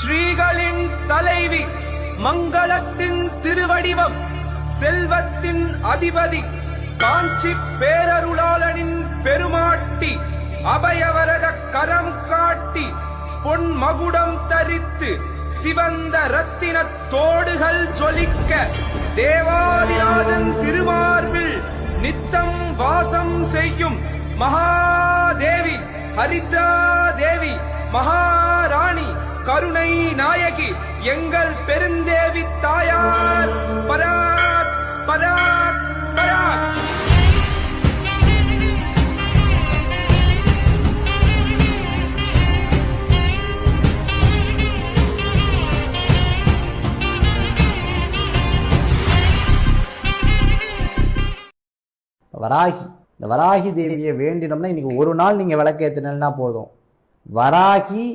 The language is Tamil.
ஸ்ரீகளின் தலைவி மங்களத்தின் திருவடிவம் செல்வத்தின் அதிபதி காஞ்சி பேரருளாளனின் பெருமாட்டி அபயவரக கரம் காட்டி பொன் மகுடம் தரித்து சிவந்த ரத்தின தோடுகள் ஜொலிக்க தேவாதிராஜன் திருமார்பில் நித்தம் வாசம் செய்யும் மகாதேவி ஹரித்ரா தேவி மகாராணி. நாயகி எங்கள் பெருந்தேவி தாயார். பராக் பராக் பராக். வராகி இந்த வராகி தேவியை வேண்டினோம்னா இன்னைக்கு ஒரு நாள் நீங்க விளக்கேத்தினா போதும். வராகி